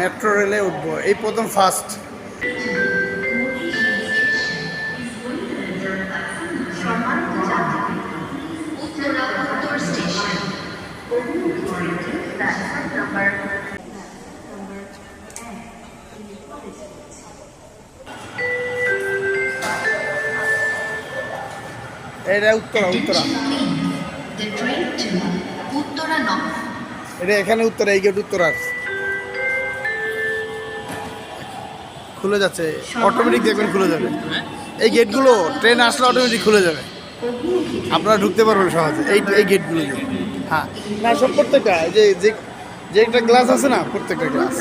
Metro রেলে উঠবো। এই প্রথম ফার্স্ট উত্তরা উত্তর। এটা উত্তরা উত্তরা উত্তরা এটা এখানে উত্তরা এই গেট উত্তরার। খুলে যাচ্ছে অটোমেটিক দেখবেন খুলে যাবে। এই গেটগুলো ট্রেন আসলে অটোমেটিক খুলে যাবে। আপনারা ঢুকতে পারবেন সহজে, এই এই গেটগুলো হ্যাঁ। না, সব প্রত্যেকটা যে যে একটা গ্লাস আছে না, প্রত্যেকটা গ্লাস